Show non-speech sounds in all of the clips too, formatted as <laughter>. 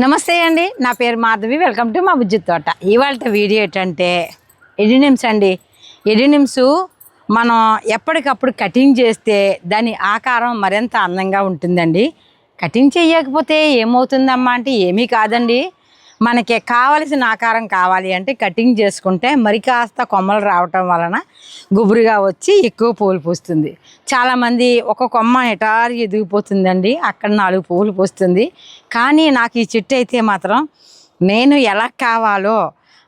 నమస్తే అండి నా పేరు మాధవి. వెల్కమ్ టు మా బుజ్జి తోట. ఇవాళ వీడియో ఏంటంటే ఎడినిమ్స్ అండి. ఎడినిమ్స్ మనం ఎప్పటికప్పుడు కటింగ్ చేస్తే దాని ఆకారం మరింత అందంగా ఉంటుందండి. కటింగ్ చేయకపోతే ఏమవుతుందమ్మా అంటే ఏమీ కాదండి. మనకి కావలసిన ఆకారం కావాలి అంటే కటింగ్ చేసుకుంటే మరి కాస్త కొమ్మలు రావటం వలన గుబురుగా వచ్చి ఎక్కువ పూలు పూస్తుంది. చాలామంది ఒక కొమ్మ ఎటారు ఎదిగిపోతుందండి అక్కడ నాలుగు పువ్వులు పూస్తుంది. కానీ నాకు ఈ చెట్టు అయితే మాత్రం నేను ఎలా కావాలో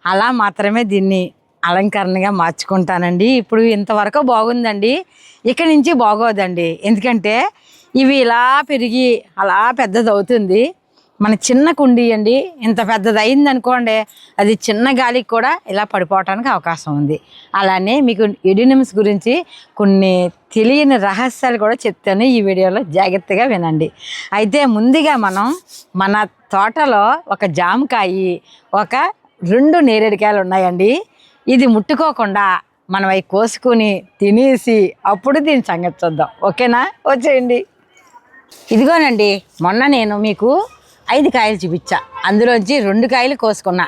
అలా మాత్రమే దీన్ని అలంకరణగా మార్చుకుంటానండి. ఇప్పుడు ఇంతవరకు బాగుందండి. ఇక్కడి నుంచి బాగోదండి. ఎందుకంటే ఇవి ఇలా పెరిగి అలా పెద్దది అవుతుంది మన చిన్న కుండీ అండి. ఇంత పెద్దది అయింది అనుకోండి అది చిన్న గాలికి కూడా ఇలా పడిపోవటానికి అవకాశం ఉంది. అలానే మీకు ఎడినిమ్స్ గురించి కొన్ని తెలియని రహస్యాలు కూడా చెప్తాను ఈ వీడియోలో. జాగ్రత్తగా వినండి. అయితే ముందుగా మనం మన తోటలో ఒక జామకాయి ఒక రెండు నేరేడుకాయలు ఉన్నాయండి. ఇది ముట్టుకోకుండా మనం అవి కోసుకుని తినేసి అప్పుడు దీని సంగతి చూద్దాం. ఓకేనా? వచ్చేయండి. ఇదిగోనండి మొన్న నేను మీకు ఐదు కాయలు చూపించా. అందులోంచి రెండు కాయలు కోసుకున్నా.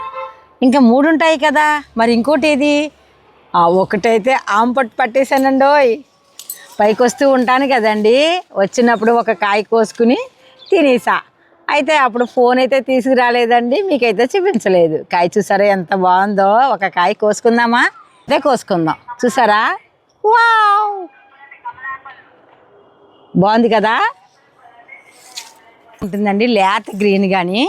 ఇంకా మూడు ఉంటాయి కదా మరి ఇంకోటి ఏది ఒకటైతే ఆంపట్టు పట్టేశానండోయ్. పైకి వస్తూ ఉంటాను కదండి. వచ్చినప్పుడు ఒక కాయ కోసుకుని తినేసా. అయితే అప్పుడు ఫోన్ అయితే తీసుకురాలేదండి మీకైతే చూపించలేదు. కాయ చూసారా ఎంత బాగుందో? ఒక కాయ కోసుకుందామా? అదే కోసుకుందాం. చూసారా? వావ్! బాగుంది కదా? ఉంటుందండి లేత గ్రీన్ కానీ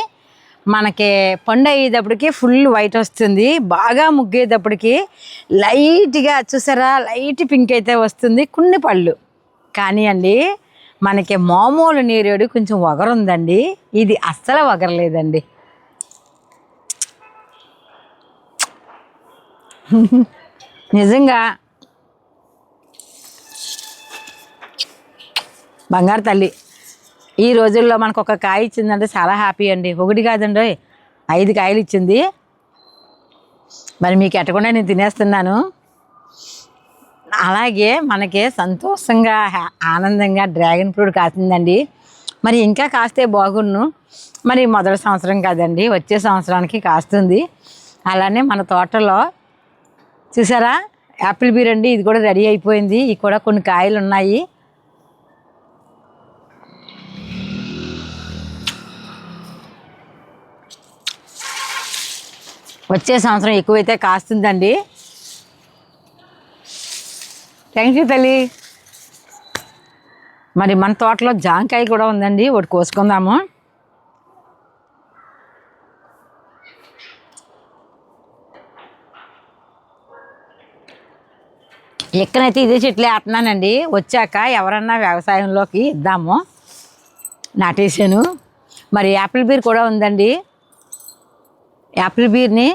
మనకి పండు అయ్యేటప్పటికి ఫుల్ వైట్ వస్తుంది బాగా ముగ్గేటప్పటికి లైట్గా చూసారా లైట్ పింక్ అయితే వస్తుంది కొన్ని పళ్ళు. కానీ అండి మనకి మామూలు నేరేడు కొంచెం వగరుందండి ఇది అస్సలు వగరలేదండి. నిజంగా. బంగారు తల్లి. ఈ రోజుల్లో మనకు ఒక కాయ ఇచ్చిందంటే చాలా హ్యాపీ అండి. ఒకటి కాదండి ఐదు కాయలు ఇచ్చింది. మరి మీకు ఎట్టకుండా నేను తినేస్తున్నాను. అలాగే మనకి సంతోషంగా హ్యా- ఆనందంగా డ్రాగన్ ఫ్రూట్ కాసిందండి. మరి ఇంకా కాస్తే బాగున్ను. మరి మొదటి సంవత్సరం కదండి వచ్చే సంవత్సరానికి కాస్తుంది. అలానే మన తోటలో చూసారా? యాపిల్ బీర్ అండి ఇది కూడా రెడీ అయిపోయింది. ఇది కూడా కొన్ని కాయలు ఉన్నాయి వచ్చే సంవత్సరం ఎక్కువైతే కాస్తుందండి. థ్యాంక్ యూ తల్లి. మరి మన తోటలో జాంకాయ కూడా ఉందండి ఒకటి కోసుకుందాము. ఎక్కడైతే ఇదే చెట్లు వేస్తున్నానండి వచ్చాక ఎవరన్నా వ్యవసాయంలోకి ఇద్దాము. నాటేసాను మరి యాపిల్ బీర్ కూడా ఉందండి. యాపిల్ బీర్ని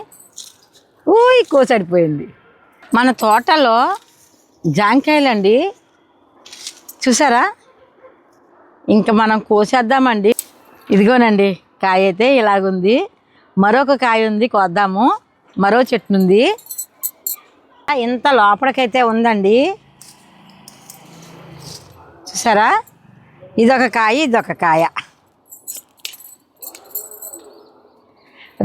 ఊయ్ కోసడిపోయింది. మన తోటలో జాంకాయలండి. చూసారా? ఇంకా మనం కోసేద్దామండి. ఇదిగోనండి కాయ అయితే ఇలాగుంది. మరొక కాయ ఉంది కోద్దాము. మరో చెట్టు ఉంది ఇంత లోపలికైతే ఉందండి. చూసారా? ఇదొక కాయ ఇదొక కాయ.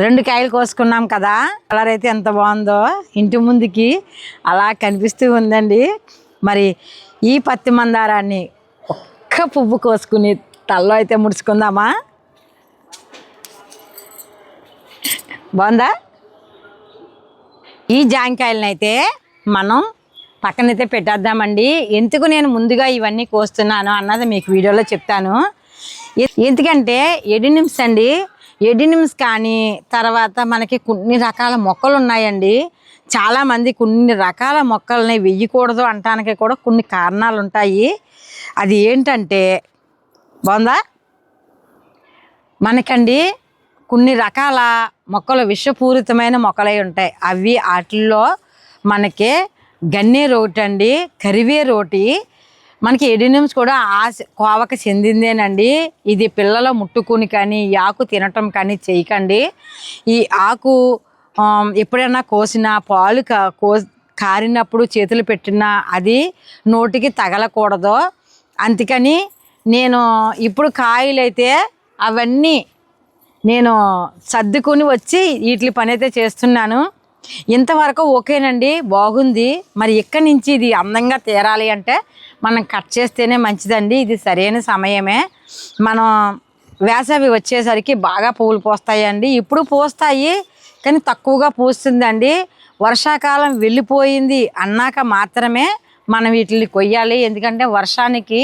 రెండు కాయలు కోసుకున్నాం కదా. కలర్ అయితే ఎంత బాగుందో ఇంటి ముందుకి అలా కనిపిస్తూ ఉందండి. మరి ఈ పత్తి మందారాన్ని ఒక్క పువ్వు కోసుకుని తల్లో అయితే ముడుచుకుందామా? బాగుందా? ఈ జాంకాయలను అయితే మనం పక్కనైతే పెట్టేద్దామండి. ఎందుకు నేను ముందుగా ఇవన్నీ కోస్తున్నాను అన్నది మీకు వీడియోలో చెప్తాను. ఎందుకంటే ఎడినిమ్స్ అండి ఎడినిమ్స్ కానీ తర్వాత మనకి కొన్ని రకాల మొక్కలు ఉన్నాయండి. చాలామంది కొన్ని రకాల మొక్కల్ని వెయ్యకూడదు అంటానికి కూడా కొన్ని కారణాలు ఉంటాయి. అది ఏంటంటే బాగుందా? మనకండి కొన్ని రకాల మొక్కలు విషపూరితమైన మొక్కలై ఉంటాయి. అవి వాటిల్లో మనకి గన్నేరు ఒకటి అండి కరివేరు ఒకటి మనకి ఎడినిమ్స్ కూడా ఆశ కోవకు చెందిందేనండి. ఇది పిల్లలు ముట్టుకుని కానీ ఈ ఆకు తినటం కానీ చేయకండి. ఈ ఆకు ఎప్పుడైనా కోసిన పాలు కో కారినప్పుడు చేతులు పెట్టినా అది నోటికి తగలకూడదు. అందుకని నేను ఇప్పుడు కాయలు అయితే అవన్నీ నేను సర్దుకుని వచ్చి వీటి పని అయితే చేస్తున్నాను. ఇంతవరకు ఓకేనండి బాగుంది. మరి ఇక్కడి నుంచి ఇది అందంగా తీరాలి అంటే మనం కట్ చేస్తేనే మంచిదండి. ఇది సరైన సమయమే. మనం వేసవి వచ్చేసరికి బాగా పువ్వులు పోస్తాయండి. ఇప్పుడు పోస్తాయి కానీ తక్కువగా పూస్తుందండి. వర్షాకాలం వెళ్ళిపోయింది అన్నాక మాత్రమే మనం వీటిని కొయ్యాలి. ఎందుకంటే వర్షానికి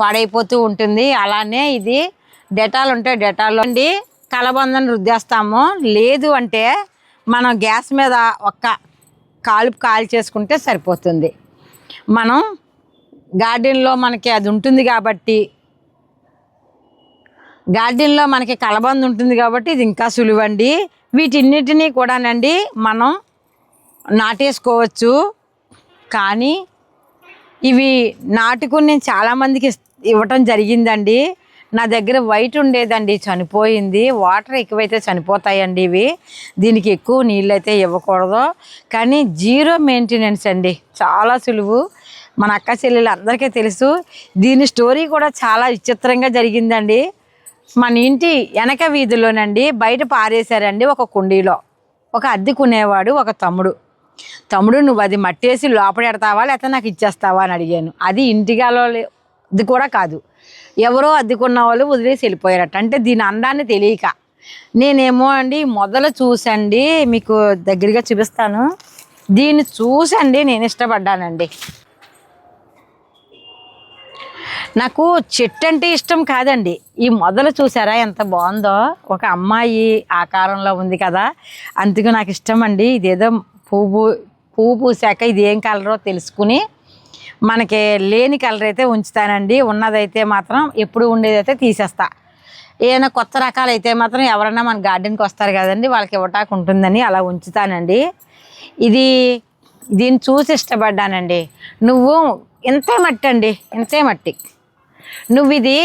పాడైపోతూ ఉంటుంది. అలానే ఇది డెటాల్ ఉంటే డెటాల్ అండి. కలబందను రుద్దేస్తాము. లేదు అంటే మనం గ్యాస్ మీద ఒక్క కాలుపు కాల్ చేసుకుంటే సరిపోతుంది. మనం గార్డెన్లో మనకి అది ఉంటుంది కాబట్టి గార్డెన్లో మనకి కలబంద ఉంటుంది కాబట్టి ఇది ఇంకా సులువండి. వీటిన్నిటినీ కూడానండి మనం నాటేసుకోవచ్చు. కానీ ఇవి నాటుకుని నేను చాలామందికి ఇవ్వటం జరిగిందండి. నా దగ్గర వైట్ ఉండేదండి చనిపోయింది. వాటర్ ఎక్కువైతే చనిపోతాయండి ఇవి. దీనికి ఎక్కువ నీళ్ళు అయితే ఇవ్వకూడదు. కానీ జీరో మెయింటెనెన్స్ అండి. చాలా సులువు. మన అక్క చెల్లెలు అందరికీ తెలుసు దీని స్టోరీ కూడా చాలా విచిత్రంగా జరిగిందండి. మన ఇంటి వెనక వీధిలోనండి బయట పారేశారండి ఒక కుండీలో. ఒక అద్దె కొనేవాడు ఒక తమ్ముడు. తమ్ముడు నువ్వు అది మట్టేసి లోపడెడతావా లేకపోతే నాకు ఇచ్చేస్తావా? అని అడిగాను. అది ఇంటిగాలో ఇది కూడా కాదు. ఎవరో అద్దెకున్న వాళ్ళు వదిలేసి వెళ్ళిపోయారట. అంటే దీని అందాన్ని తెలియక. నేనేమో అండి మొదలు చూసండి మీకు దగ్గరగా చూపిస్తాను. దీన్ని చూసండి నేను ఇష్టపడ్డానండి. నాకు చెట్టు అంటే ఇష్టం కాదండి. ఈ మొదలు చూసారా ఎంత బాగుందో? ఒక అమ్మాయి ఆకారంలో ఉంది కదా. అందుకు నాకు ఇష్టం అండి ఇదేదో పువ్వు పువ్వు పూసాక ఇది ఏం కలరో తెలుసుకుని మనకి లేని కలర్ అయితే ఉంచుతానండి. ఉన్నదైతే మాత్రం ఎప్పుడు ఉండేదైతే తీసేస్తా. ఏదైనా కొత్త రకాలు అయితే మాత్రం ఎవరైనా మన గార్డెన్కి వస్తారు కదండి వాళ్ళకి ఇవ్వటానికి ఉంటుందని అలా ఉంచుతానండి. ఇది దీన్ని చూసి ఇష్టపడ్డానండి. నువ్వు ఇంతే మట్టి అండి ఇంతే మట్టి. నువ్వు ఇది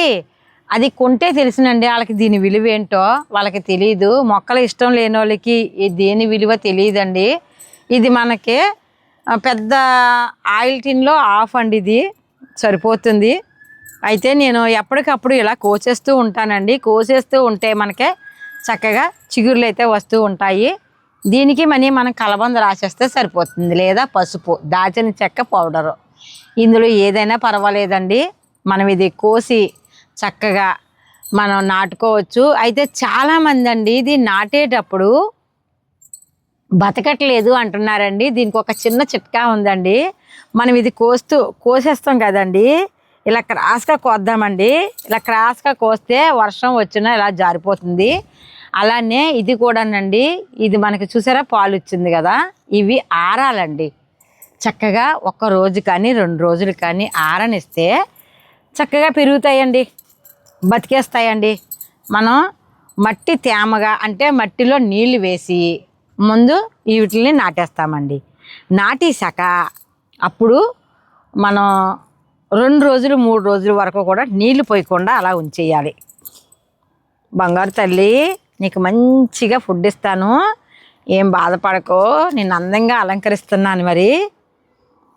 అది కొంటే తెలిసినండి వాళ్ళకి దీని విలువ ఏంటో వాళ్ళకి తెలియదు మొక్కలు ఇష్టం లేని వాళ్ళకి దేని విలువ తెలియదండి ఇది మనకి పెద్ద ఆయిల్ టిన్లో ఆఫ్ అండి ఇది. సరిపోతుంది. అయితే నేను ఎప్పటికప్పుడు ఇలా కోసేస్తూ ఉంటానండి. కోసేస్తూ ఉంటే మనకి చక్కగా చిగురులు అయితే వస్తూ ఉంటాయి. దీనికి మనీ మనం కలబంద రాసేస్తే సరిపోతుంది. లేదా పసుపు దాచిన చెక్క పౌడరు. ఇందులో ఏదైనా పర్వాలేదండి. మనం ఇది కోసి చక్కగా మనం నాటుకోవచ్చు. అయితే చాలామంది అండి ఇది నాటేటప్పుడు బతకట్లేదు అంటున్నారండి. దీనికి ఒక చిన్న చిట్కా ఉందండి. మనం ఇది కోస్తూ కోసేస్తాం కదండి. ఇలా క్రాస్గా కోద్దామండి. ఇలా క్రాస్గా కోస్తే వర్షం వచ్చినా ఇలా జారిపోతుంది. అలానే ఇది కూడానండి ఇది మనకి చూసారా పాలు ఇచ్చింది కదా ఇవి ఆరాలండి. చక్కగా ఒక రోజు కానీ రెండు రోజులు కానీ ఆరనిస్తే చక్కగా పెరుగుతాయండి బతికేస్తాయండి. మనం మట్టి తేమగా అంటే మట్టిలో నీళ్ళు వేసి ముందు వీటిని నాటేస్తామండి. నాటేశాక అప్పుడు మనం రెండు రోజులు మూడు రోజుల వరకు కూడా నీళ్ళు పోయకుండా అలా ఉంచేయాలి. బంగారు తల్లి నీకు మంచిగా ఫుడ్ ఇస్తాను. ఏం బాధపడకో. నేను అందంగా అలంకరిస్తున్నాను మరి.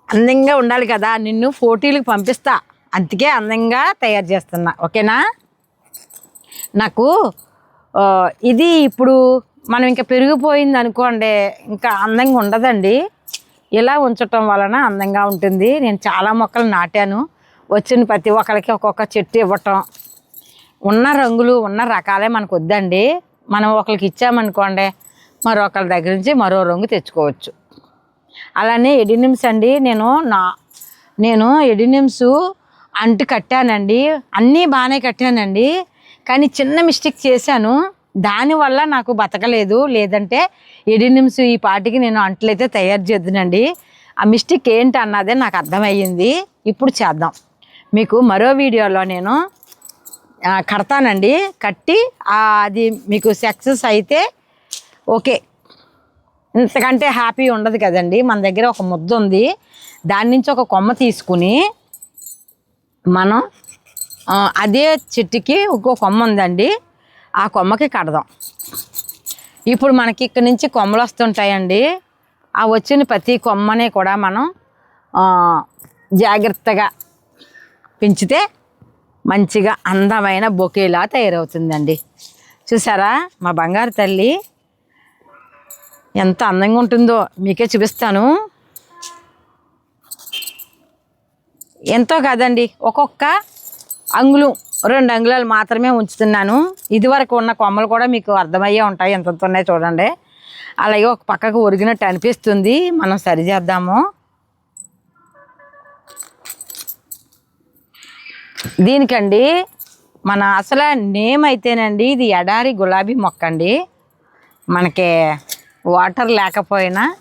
అందంగా ఉండాలి కదా. నిన్ను పోటీలకు పంపిస్తా. అందుకే అందంగా తయారు చేస్తున్నా. ఓకేనా? నాకు ఇది ఇప్పుడు మనం ఇంకా పెరిగిపోయింది అనుకోండి ఇంకా అందంగా ఉండదండి. ఇలా ఉంచటం వలన అందంగా ఉంటుంది. నేను చాలా మొక్కలు నాటాను. వచ్చిన ప్రతి ఒక్కరికి ఒక్కొక్క చెట్టు ఇవ్వటం. ఉన్న రంగులు ఉన్న రకాలే మనకు వద్దండి మనం ఒకరికి ఇచ్చామనుకోండి మరొకరి దగ్గర నుంచి మరో రంగు తెచ్చుకోవచ్చు. అలానే ఎడినిమ్స్ అండి నేను నా నేను ఎడినిమ్స్ అంటు కట్టానండి. అన్నీ బాగానే కట్టానండి. కానీ చిన్న మిస్టేక్ చేశాను. దానివల్ల నాకు బతకలేదు. లేదంటే ఎడినిమ్స్ ఈ పాటికి నేను అంట్లయితే తయారు చేద్దునండి. ఆ మిస్టేక్ ఏంటి అన్నదే నాకు అర్థమయ్యింది. ఇప్పుడు చేద్దాం. మీకు మరో వీడియోలో నేను కడతానండి. కట్టి అది మీకు సక్సెస్ అయితే ఓకే. ఇంతకంటే హ్యాపీ ఉండదు కదండి. మన దగ్గర ఒక ముద్ద ఉంది. దాని నుంచి ఒక కొమ్మ తీసుకుని మనం అదే చెట్టుకి ఇంకో కొమ్మ ఉందండి. ఆ కొమ్మకి కడదాం. ఇప్పుడు మనకి ఇక్కడ నుంచి కొమ్మలు వస్తుంటాయండి. ఆ వచ్చిన ప్రతి కొమ్మని కూడా మనం జాగ్రత్తగా పెంచితే మంచిగా అందమైన బొకేలా తయారవుతుందండి. చూసారా? మా బంగారు తల్లి ఎంత అందంగా ఉంటుందో మీకే చూపిస్తాను. ఎంతో కాదండి ఒక్కొక్క అంగుళం రెండు అంగుళాలు మాత్రమే ఉంచుతున్నాను. ఇదివరకు ఉన్న కొమ్మలు కూడా మీకు అర్థమయ్యే ఉంటాయి ఎంత ఉన్నాయి చూడండి. అలాగే ఒక పక్కకు ఒరిగినట్టు అనిపిస్తుంది. మనం సరిచేద్దాము దీనికండి మన అసలు నేమ్ అయితేనండి ఇది ఎడారి గులాబీ మొక్క అండి మనకి వాటర్ లేకపోయినా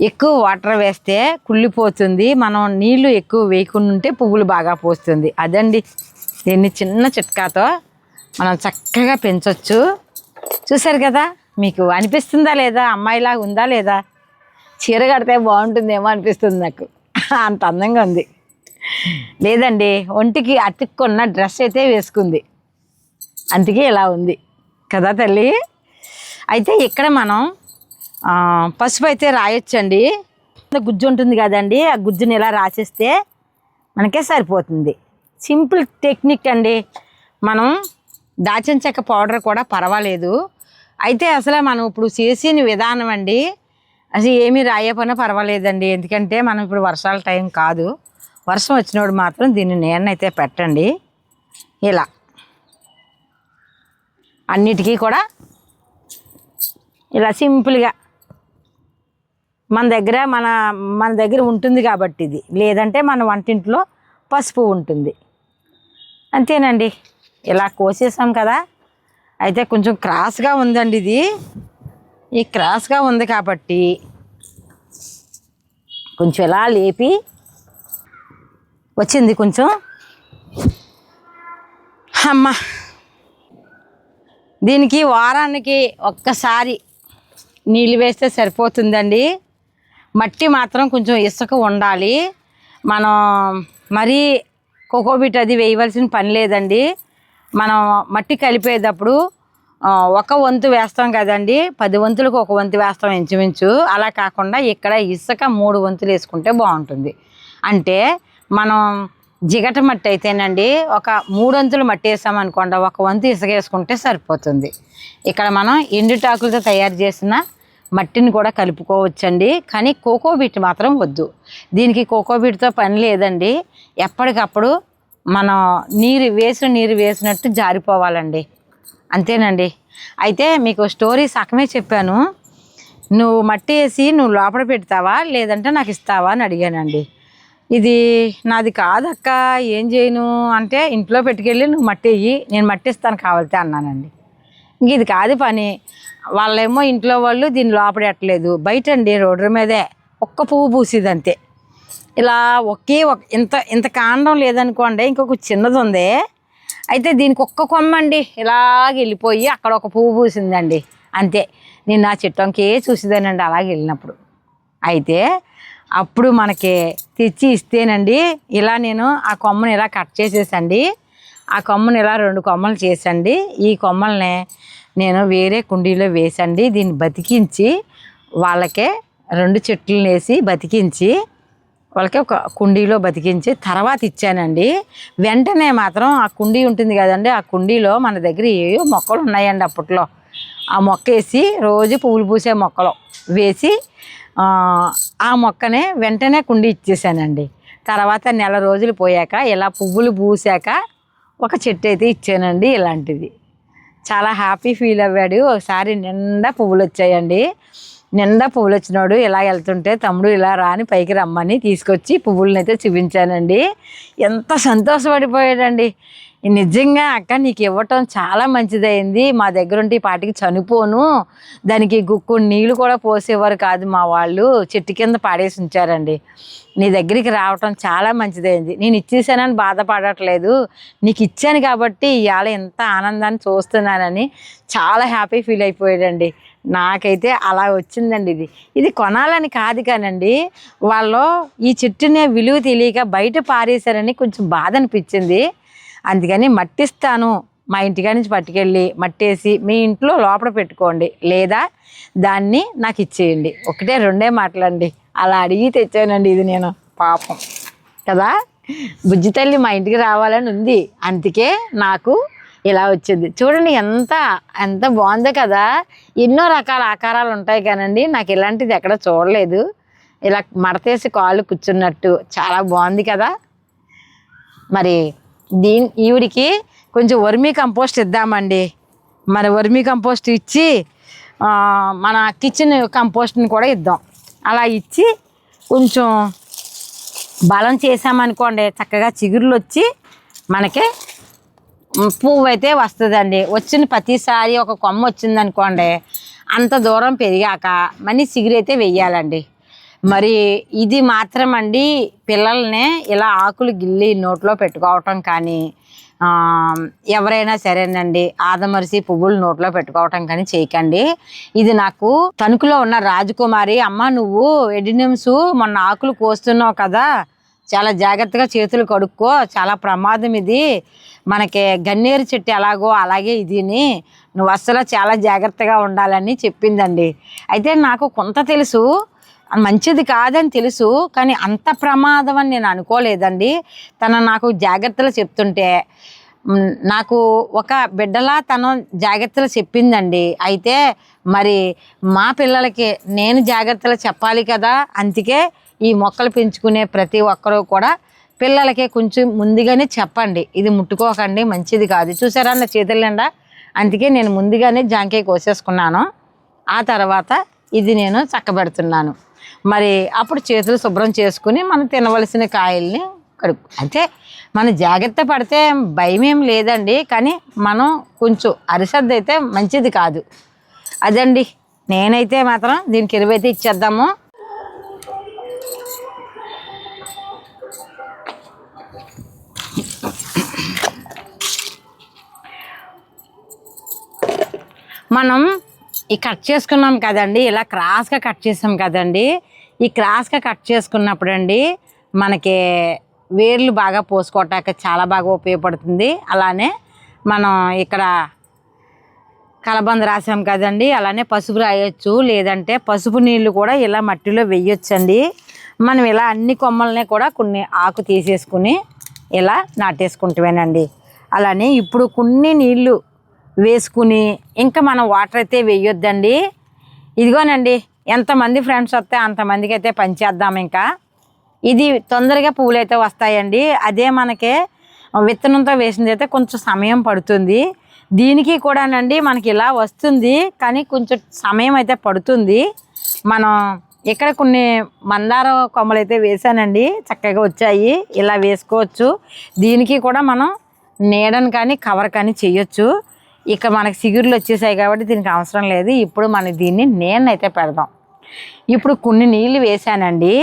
ఎక్కువ వాటర్ వేస్తే కుళ్ళిపోతుంది. మనం నీళ్ళు ఎక్కువ వేయకుండా ఉంటే పువ్వులు బాగా పోస్తుంది. అదండి దీన్ని చిన్న చిట్కాతో మనం చక్కగా పెంచవచ్చు చూసారు కదా? మీకు అనిపిస్తుందా లేదా? అమ్మాయిలాగా ఉందా లేదా? చీర కడితే బాగుంటుందేమో అనిపిస్తుంది నాకు. <laughs> అంత అందంగా ఉంది. లేదండి ఒంటికి అతుక్కున్న డ్రెస్ అయితే వేసుకుంది. అందుకే ఇలా ఉంది. కదా తల్లి? అయితే ఇక్కడ మనం పసుపు అయితే రాయొచ్చండి. గుజ్జు ఉంటుంది కదండి ఆ గుజ్జుని ఇలా రాసేస్తే మనకే సరిపోతుంది. సింపుల్ టెక్నిక్ అండి. మనం దాచిన చెక్క పౌడర్ కూడా పర్వాలేదు. అయితే అసలు మనం ఇప్పుడు చేసిన విధానం అండి. అసలు ఏమీ రాయకపోయినా పర్వాలేదండి. ఎందుకంటే మనం ఇప్పుడు వర్షాల టైం కాదు. వర్షం వచ్చినప్పుడు మాత్రం దీన్ని నేనైతే పెట్టండి. ఇలా. అన్నిటికీ కూడా ఇలా సింపుల్గా. మన దగ్గర మన మన దగ్గర ఉంటుంది కాబట్టి ఇది. లేదంటే మన వంటింట్లో పసుపు ఉంటుంది. అంతేనండి. ఇలా కోసేసాం కదా. అయితే కొంచెం క్రాస్గా ఉందండి ఇది. ఈ క్రాస్గా ఉంది కాబట్టి కొంచెం ఇలా లేపి వచ్చింది కొంచెం. అమ్మ దీనికి వారానికి ఒక్కసారి నీళ్ళు వేస్తే సరిపోతుందండి. మట్టి మాత్రం కొంచెం ఇసుక ఉండాలి. మనం మరీ కోకోబీట్ అది వేయవలసిన పని లేదండి. మనం మట్టి కలిపేటప్పుడు ఒక వంతు వేస్తాం కదండి. పది వంతులకు ఒక వంతు వేస్తాం ఇంచుమించు. అలా కాకుండా ఇక్కడ ఇసుక మూడు వంతులు వేసుకుంటే బాగుంటుంది. అంటే మనం జిగట మట్టి అయితేనండి ఒక మూడొంతులు మట్టి వేసామనుకోండి ఒక వంతు ఇసుకేసుకుంటే సరిపోతుంది. ఇక్కడ మనం ఎండుటాకులతో తయారు చేసిన మట్టిని కూడా కలుపుకోవచ్చండి. కానీ కోకోబీట్ మాత్రం వద్దు. దీనికి కోకోబీట్తో పని లేదండి. ఎప్పటికప్పుడు మనం నీరు వేసిన నీరు వేసినట్టు జారిపోవాలండి. అంతేనండి. అయితే మీకు స్టోరీ సగమే చెప్పాను. నువ్వు మట్టి వేసి నువ్వు లోపల పెడతావా? లేదంటే నాకు ఇస్తావా? అని అడిగానండి. ఇది నాది కాదక్క ఏం చేయను అంటే ఇంట్లో పెట్టుకెళ్ళి నువ్వు మట్టి వేయి నేను మట్టిస్తాను కావాలితే అన్నానండి. ఇంక ఇది కాదు పని. వాళ్ళేమో ఇంట్లో వాళ్ళు దీన్ని లోపడెట్టలేదు బయట అండి రోడ్డు మీదే ఒక్క పువ్వు పూసేది అంతే ఇలా ఒకే ఒక ఇంత ఇంత కాండం లేదనుకోండి ఇంకొక చిన్నది ఉంది. అయితే దీనికి ఒక్క కొమ్మ అండి ఇలాగ వెళ్ళిపోయి అక్కడ ఒక పువ్వు పూసిందండి. అంతే. నేను నా చిట్టంకే చూసేదానండి అలాగే వెళ్ళినప్పుడు. అయితే అప్పుడు మనకి తెచ్చి ఇస్తేనండి. ఇలా నేను ఆ కొమ్మను ఇలా కట్ చేసేసండి. ఆ కొమ్మని ఇలా రెండు కొమ్మలు చేసండి. ఈ కొమ్మల్ని నేను వేరే కుండీలో వేసండి. దీన్ని బతికించి వాళ్ళకే రెండు చెట్లు వేసి బతికించి వాళ్ళకి ఒక కుండీలో బతికించి తర్వాత ఇచ్చానండి. వెంటనే మాత్రం ఆ కుండీ ఉంటుంది కదండి ఆ కుండీలో మన దగ్గర ఏవో మొక్కలు ఉన్నాయండి అప్పట్లో. ఆ మొక్క వేసి రోజు పువ్వులు పూసే మొక్కలు వేసి ఆ, మొక్కనే వెంటనే కుండీ ఇచ్చేసానండి. తర్వాత నెల రోజులు పోయాక ఇలా పువ్వులు పూసాక ఒక చెట్టు అయితే ఇచ్చానండి ఇలాంటిది. చాలా హ్యాపీ ఫీల్ అవ్వాడు. ఒకసారి నిండా పువ్వులు వచ్చాయండి. నిండా పువ్వులు వచ్చినాడు ఇలా వెళ్తుంటే తమ్ముడు ఇలా రాని పైకి రమ్మని తీసుకొచ్చి పువ్వులను అయితే చూపించానండి. ఎంత సంతోషపడిపోయాడండి. నిజంగా అక్క నీకు ఇవ్వటం చాలా మంచిదైంది. మా దగ్గర ఉంటే ఈ పాటికి చనిపోను. దానికి గుక్కు నీళ్ళు కూడా పోసేవారు కాదు మా వాళ్ళు. చెట్టు కింద పాడేసి ఉంచారండి. నీ దగ్గరికి రావటం చాలా మంచిదైంది. నేను ఇచ్చేసానని బాధపడట్లేదు. నీకు ఇచ్చాను కాబట్టి ఇవాళ ఎంత ఆనందాన్ని చూస్తున్నానని చాలా హ్యాపీ ఫీల్ అయిపోయాడండి. నాకైతే అలా వచ్చిందండి ఇది. ఇది కొనాలని కాదు కానండి. వాళ్ళు ఈ చెట్టునే విలువ తెలియక బయట పారేశారని కొంచెం బాధ అనిపించింది. అందుకని మట్టిస్తాను. మా ఇంటికాడ నుంచి పట్టుకెళ్ళి మట్టేసి మీ ఇంట్లో లోపల పెట్టుకోండి. లేదా దాన్ని నాకు ఇచ్చేయండి. ఒకటే రెండే మాటలండి. అలా అడిగి తెచ్చానండి ఇది నేను. పాపం. కదా? బుజ్జి తల్లి మా ఇంటికి రావాలని ఉంది. అందుకే నాకు ఇలా వచ్చింది. చూడండి ఎంత ఎంత బాగుందో కదా? ఎన్నో రకాల ఆకారాలు ఉంటాయి కానండి. నాకు ఇలాంటిది ఎక్కడ చూడలేదు. ఇలా మడతేసి కాళ్ళు కూర్చున్నట్టు. చాలా బాగుంది కదా? మరి దీని ఈవిడికి కొంచెం వర్మీ కంపోస్ట్ ఇద్దామండి. మరి వర్మీ కంపోస్ట్ ఇచ్చి మన కిచెన్ కంపోస్ట్ని కూడా ఇద్దాం. అలా ఇచ్చి కొంచెం బలం చేసామనుకోండి చక్కగా చిగురులు వచ్చి మనకి పువ్వు అయితే వస్తుందండి. వచ్చిన ప్రతిసారి ఒక కొమ్మ వచ్చింది అనుకోండి అంత దూరం పెరిగాక మళ్ళీ చిగురైతే వెయ్యాలండి. మరి ఇది మాత్రం అండి పిల్లల్ని ఇలా ఆకులు గిల్లి నోట్లో పెట్టుకోవటం కానీ ఎవరైనా సరేనండి ఆదమరిసి పువ్వులు నోట్లో పెట్టుకోవటం కానీ చేయకండి. ఇది నాకు తణుకులో ఉన్న రాజకుమారి అమ్మ నువ్వు ఎడినిమ్స్ మొన్న ఆకులు కోస్తున్నావు కదా చాలా జాగ్రత్తగా చేతులు కడుక్కో చాలా ప్రమాదం ఇది. మనకి గన్నేరు చెట్టు ఎలాగో అలాగే ఇదిని నువ్వు అస్సలు చాలా జాగ్రత్తగా ఉండాలని చెప్పిందండి. అయితే నాకు కొంత తెలుసు మంచిది కాదని తెలుసు కానీ అంత ప్రమాదం అని నేను అనుకోలేదండి. తను నాకు జాగ్రత్తలు చెప్తుంటే నాకు ఒక బిడ్డలా తను జాగ్రత్తలు చెప్పిందండి. అయితే మరి మా పిల్లలకి నేను జాగ్రత్తలు చెప్పాలి కదా అందుకే ఈ మొక్కలు పెంచుకునే ప్రతి ఒక్కరూ కూడా పిల్లలకి కొంచెం ముందుగానే చెప్పండి. ఇది ముట్టుకోకండి మంచిది కాదు. చూసారా నా చేతులు నిండా? అందుకే నేను ముందుగానే జాంకాయ కోసేసుకున్నాను. ఆ తర్వాత ఇది నేను చక్కబెడుతున్నాను. మరి అప్పుడు చేతులు శుభ్రం చేసుకుని మనం తినవలసిన కాయల్ని కడుక్కు అంటే మనం జాగ్రత్త పడితే భయం ఏం లేదండి కానీ మనం కొంచెం అరిసద్దు అయితే మంచిది కాదు. అదండి నేనైతే మాత్రం దీనికి ఎరువైతే ఇచ్చేద్దాము. మనం ఈ కట్ చేసుకున్నాం కదండి ఇలా క్రాస్గా కట్ చేసాం కదండి. ఈ క్రాస్గా కట్ చేసుకున్నప్పుడు అండి మనకి వేర్లు బాగా పోసుకోవటానికి చాలా బాగా ఉపయోగపడుతుంది. అలానే మనం ఇక్కడ కలబంద రాసాం కదండి అలానే పసుపు రాయొచ్చు లేదంటే పసుపు నీళ్ళు కూడా ఇలా మట్టిలో వెయ్యొచ్చండి మనం ఇలా అన్ని కొమ్మల్ని కూడా కొన్ని ఆకు తీసేసుకుని ఇలా నాటేసుకుంటామేనండి అలానే ఇప్పుడు కొన్ని నీళ్ళు వేసుకుని ఇంకా మనం వాటర్ అయితే వేయొద్దండి. ఇదిగోనండి ఎంతమంది ఫ్రెండ్స్ వస్తే అంతమందికి అయితే పనిచేద్దాం ఇంకా. ఇది తొందరగా పువ్వులు అయితే వస్తాయండి. అదే మనకి విత్తనంతో వేసింది అయితే కొంచెం సమయం పడుతుంది. దీనికి కూడానండి మనకి ఇలా వస్తుంది కానీ కొంచెం సమయం అయితే పడుతుంది. మనం ఇక్కడ కొన్ని మందార కొమ్మలు అయితే వేసానండి చక్కగా వచ్చాయి. ఇలా వేసుకోవచ్చు. దీనికి కూడా మనం నీడను కానీ కవర్ కానీ చేయొచ్చు. ఇక మనకి సిగురులు వచ్చేసాయి కాబట్టి దీనికి అవసరం లేదు. ఇప్పుడు మనం దీన్ని నేనైతే పెడదాం. ఇప్పుడు కొన్ని నీళ్ళు వేసానండి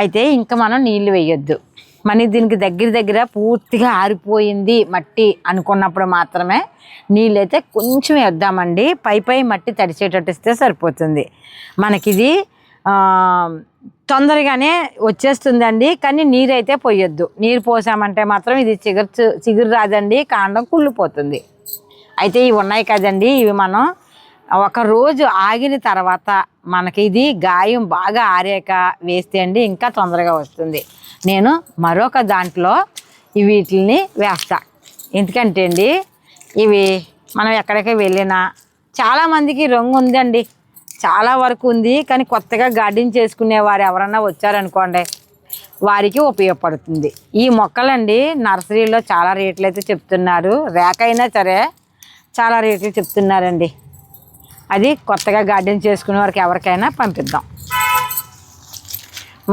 అయితే ఇంకా మనం నీళ్ళు వేయొద్దు. మన దీనికి దగ్గర దగ్గర పూర్తిగా ఆరిపోయింది మట్టి అనుకున్నప్పుడు మాత్రమే నీళ్ళు అయితే కొంచెం వేద్దామండి. పై పై మట్టి తడిచేటట్టు ఇస్తే సరిపోతుంది. మనకిది తొందరగానే వచ్చేస్తుందండి. కానీ నీరు అయితే పోయొద్దు. నీరు పోసామంటే మాత్రం ఇది చిగురు చిగురు రాదండి. కాండం కుళ్ళిపోతుంది. అయితే ఇవి ఉన్నాయి కదండి ఇవి మనం ఒక రోజు ఆగిన తర్వాత మనకి ఇది గాయం బాగా ఆరాక వేస్తే అండి ఇంకా తొందరగా వస్తుంది. నేను మరొక దాంట్లో వీటిని వేస్తా. ఎందుకంటే అండి ఇవి మనం ఎక్కడికి వెళ్ళినా చాలామందికి రంగు ఉందండి. చాలా వరకు ఉంది కానీ కొత్తగా గార్డెన్ చేసుకునే వారు ఎవరన్నా వచ్చారనుకోండి వారికి ఉపయోగపడుతుంది. ఈ మొక్కలండి నర్సరీలో చాలా రేట్లు అయితే చెప్తున్నారు. రేకైనా సరే చాలా రేట్లు చెప్తున్నారండి. అది కొత్తగా గార్డెన్ చేసుకునే వారికి ఎవరికైనా పంపిద్దాం.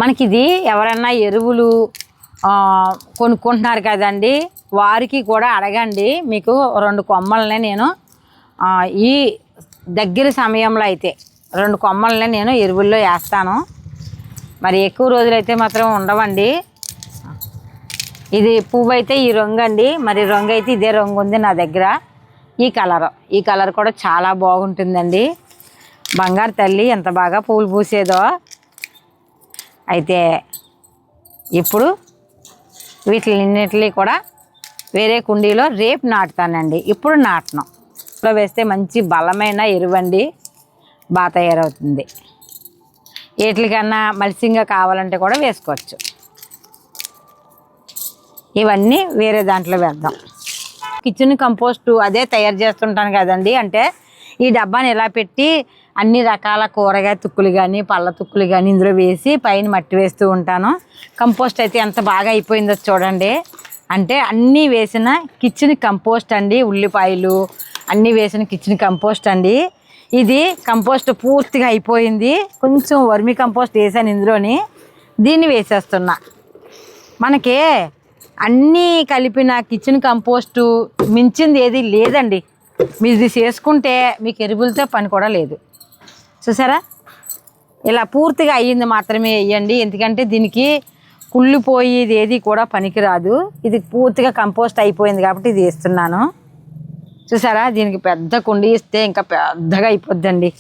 మనకి ఇది ఎవరైనా ఎరువులు కొనుక్కుంటున్నారు కదండి వారికి కూడా అడగండి. మీకు రెండు కొమ్మల్ని నేను ఈ దగ్గర సమయంలో అయితే రెండు కొమ్మల్ని నేను ఎరువుల్లో వేస్తాను. మరి ఎక్కువ రోజులైతే మాత్రం ఉండవండి. ఇది పువ్వు అయితే ఈ రంగు అండి. మరి రంగు అయితే ఇదే రంగు ఉంది నా దగ్గర. ఈ కలర్ ఈ కలర్ కూడా చాలా బాగుంటుందండి. బంగారు తల్లి ఎంత బాగా పూలు పూసేదో. అయితే ఇప్పుడు వీటిలన్నిటిని కూడా వేరే కుండీలో రేపు నాటుతానండి. ఇప్పుడు నాటను. ఇప్పుడు వేస్తే మంచి బలమైన ఎరువండి బాగా తయారవుతుంది. వీటికన్నా మలిసింగా కావాలంటే కూడా వేసుకోవచ్చు. ఇవన్నీ వేరే దాంట్లో వేద్దాం. కిచెన్ కంపోస్ట్ అదే తయారు చేస్తుంటాను కదండి. అంటే ఈ డబ్బాని ఇలా పెట్టి అన్ని రకాల కూరగాయ తుక్కులు కానీ పళ్ళ తుక్కులు కానీ ఇందులో వేసి పైన మట్టి వేస్తూ ఉంటాను. కంపోస్ట్ అయితే ఎంత బాగా అయిపోయిందో చూడండి. అంటే అన్నీ వేసిన కిచెన్ కంపోస్ట్ అండి. ఉల్లిపాయలు అన్నీ వేసిన కిచెన్ కంపోస్ట్ అండి. ఇది కంపోస్ట్ పూర్తిగా అయిపోయింది. కొంచెం వర్మి కంపోస్ట్ వేసాను ఇందులోని. దీన్ని వేసేస్తున్నా. మనకి అన్నీ కలిపిన కిచెన్ కంపోస్టు మించింది ఏది లేదండి. మీరు ఇది చేసుకుంటే మీకు ఎరువులతో పని కూడా లేదు. చూసారా? ఇలా పూర్తిగా అయ్యింది మాత్రమే వేయండి. ఎందుకంటే దీనికి కుళ్ళిపోయేది ఏది కూడా పనికిరాదు. ఇది పూర్తిగా కంపోస్ట్ అయిపోయింది కాబట్టి ఇది వేస్తున్నాను. చూసారా? దీనికి పెద్ద కుండీ ఇస్తే ఇంకా పెద్దగా అయిపోద్దండి.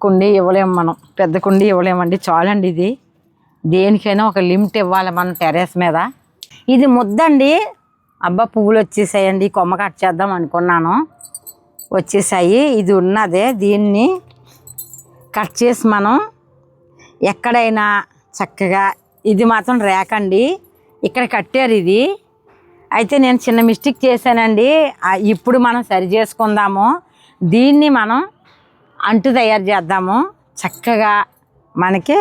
కుండీ ఇవ్వలేము మనం. పెద్ద కుండీ ఇవ్వలేమండి. చాలండి ఇది. దేనికైనా ఒక లిమిట్ ఇవ్వాలి మనం టెర్రస్ మీద. ఇది ముద్దండి. అబ్బా పువ్వులు వచ్చేసాయండి. కొమ్మ కట్ చేద్దాం అనుకున్నాను. వచ్చేసాయి. ఇది ఉన్నదే. దీన్ని కట్ చేసి మనం ఎక్కడైనా చక్కగా ఇది మాత్రం రేకండి. ఇక్కడ కట్టారు ఇది. అయితే నేను చిన్న మిస్టేక్ చేశానండి. ఇప్పుడు మనం సరి చేసుకుందాము. దీన్ని మనం అంటు తయారు చేద్దాము. చక్కగా మనకి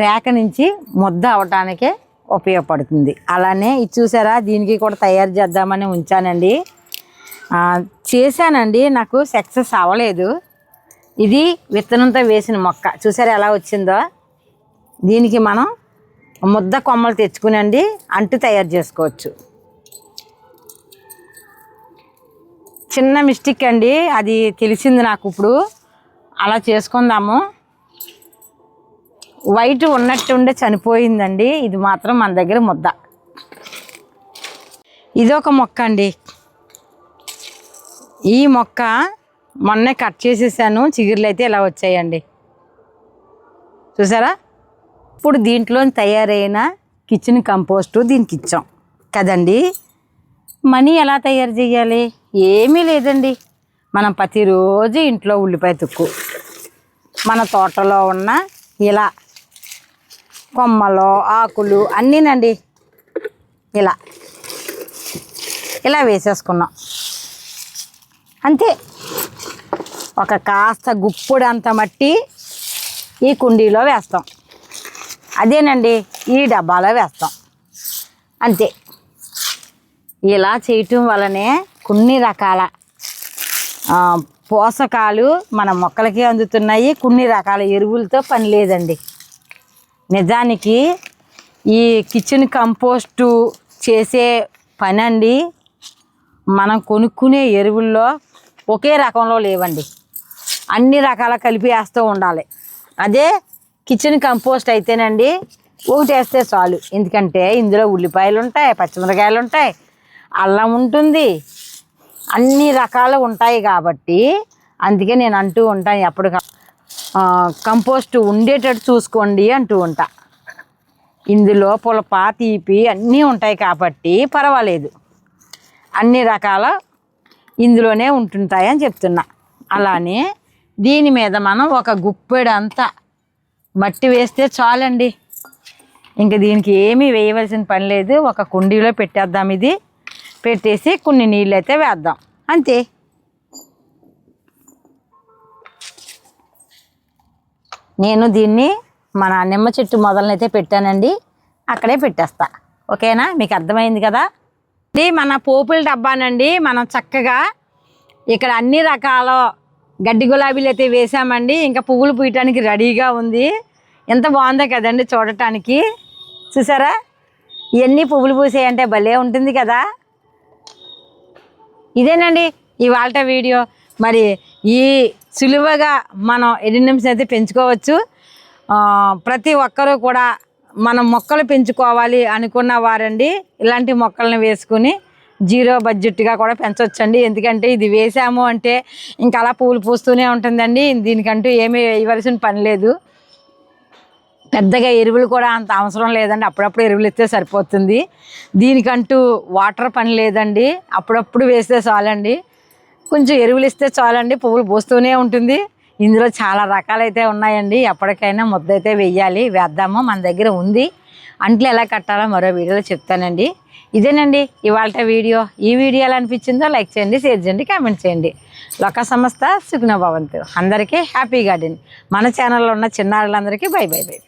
రేఖ నుంచి ముద్ద అవటానికి ఉపయోగపడుతుంది. అలానే ఇది చూసారా? దీనికి కూడా తయారు చేద్దామని ఉంచానండి. చేశానండి. నాకు సక్సెస్ అవ్వలేదు. ఇది విత్తనంతో వేసిన మొక్క. చూసారా ఎలా వచ్చిందో? దీనికి మనం ముద్ద కొమ్మలు తెచ్చుకునండి అంటు తయారు చేసుకోవచ్చు. చిన్న మిస్టేక్ అండి. అది తెలిసింది నాకు ఇప్పుడు. అలా చేసుకుందాము. వైట్ ఉన్నట్టుండే చనిపోయిందండి. ఇది మాత్రం మన దగ్గర ముద్ద. ఇదొక మొక్క అండి. ఈ మొక్క మొన్నే కట్ చేసేసాను. చిగుర్లు అయితే ఇలా వచ్చాయండి. చూసారా? ఇప్పుడు దీంట్లో తయారైన కిచెన్ కంపోస్ట్ దీనికి ఇచ్చాం. కదండి? మనీ ఎలా తయారు చేయాలి? ఏమీ లేదండి. మనం ప్రతిరోజు ఇంట్లో ఉల్లిపాయ తుక్కు. మన తోటలో ఉన్న ఇలా కొమ్మలు ఆకులు అన్నీనండి. ఇలా. ఇలా వేసేసుకున్నాం. అంతే. ఒక కాస్త గుప్పుడు అంత మట్టి ఈ కుండీలో వేస్తాం. అదేనండి ఈ డబ్బాలో వేస్తాం. అంతే. ఇలా చేయటం వలనే కొన్ని రకాల పోషకాలు మన మొక్కలకి అందుతున్నాయి. కొన్ని రకాల ఎరువులతో పని లేదండి. నిజానికి ఈ కిచెన్ కంపోస్టు చేసే పని అండి మనం కొనుక్కునే ఎరువుల్లో ఒకే రకంలో లేవండి. అన్ని రకాల కలిపి వేస్తూ ఉండాలి. అదే కిచెన్ కంపోస్ట్ అయితేనండి ఒకటి వేస్తే చాలు. ఎందుకంటే ఇందులో ఉల్లిపాయలు ఉంటాయి పచ్చిమిరకాయలు ఉంటాయి అల్లం ఉంటుంది. అన్ని రకాలు ఉంటాయి కాబట్టి అందుకే నేను అంటూ ఉంటాను ఎప్పుడు కంపోస్ట్ ఉండేటట్టు చూసుకోండి అంటూ ఉంటా. ఇందులో పులప తీపి అన్నీ ఉంటాయి కాబట్టి పర్వాలేదు. అన్ని రకాల ఇందులోనే ఉంటుంటాయని చెప్తున్నా. అలానే దీని మీద మనం ఒక గుప్పెడు అంతా మట్టి వేస్తే చాలండి. ఇంకా దీనికి ఏమీ వేయవలసిన పని లేదు. ఒక కుండీలో పెట్టేద్దాం ఇది. పెట్టేసి కొన్ని నీళ్ళు అయితే వేద్దాం. అంతే. నేను దీన్ని మన నిమ్మ చెట్టు మొదలనైతే పెట్టానండి. అక్కడే పెట్టేస్తా. ఓకేనా? మీకు అర్థమైంది కదా? ఇది మన పోపుల డబ్బానండి. మనం చక్కగా ఇక్కడ అన్ని రకాల గడ్డి గులాబీలు అయితే వేసామండి. ఇంకా పువ్వులు పూయటానికి రెడీగా ఉంది. ఎంత బాగుందో కదండి చూడటానికి. చూసారా? ఇవన్నీ పువ్వులు పూసాయంటే భలే ఉంటుంది కదా? ఇదేనండి ఇవాళ వీడియో. మరి ఈ సులువుగా మనం ఎడినిమ్స్ అయితే పెంచుకోవచ్చు ప్రతి ఒక్కరూ కూడా మనం మొక్కలు పెంచుకోవాలి అనుకున్న వారండి. ఇలాంటి మొక్కలను వేసుకుని జీరో బడ్జెట్గా కూడా పెంచవచ్చండి ఎందుకంటే ఇది వేసాము అంటే ఇంకా అలా పూలు పూస్తూనే ఉంటుందండి. దీనికంటూ ఏమీ వేయవలసిన పని లేదు. పెద్దగా ఎరువులు కూడా అంత అవసరం లేదండి. అప్పుడప్పుడు ఎరువులు ఇస్తే సరిపోతుంది. దీనికంటూ వాటర్ పని లేదండి. అప్పుడప్పుడు వేస్తే చాలండి. కొంచెం ఎరువులు ఇస్తే చాలండి పువ్వులు పోస్తూనే ఉంటుంది. ఇందులో చాలా రకాలైతే ఉన్నాయండి. ఎప్పటికైనా ముద్ద అయితే వెయ్యాలి వేద్దాము మన దగ్గర ఉంది. అంట్లు ఎలా కట్టాలో మరో వీడియోలో చెప్తానండి. ఇదేనండి ఇవాళ వీడియో. ఈ వీడియో ఎలా అనిపించిందో లైక్ చేయండి షేర్ చేయండి కామెంట్ చేయండి. లోక సంస్థ సుగ్న భవంతు అందరికీ హ్యాపీ గార్డెన్. మన ఛానల్లో ఉన్న చిన్నారులందరికీ బై బై బై.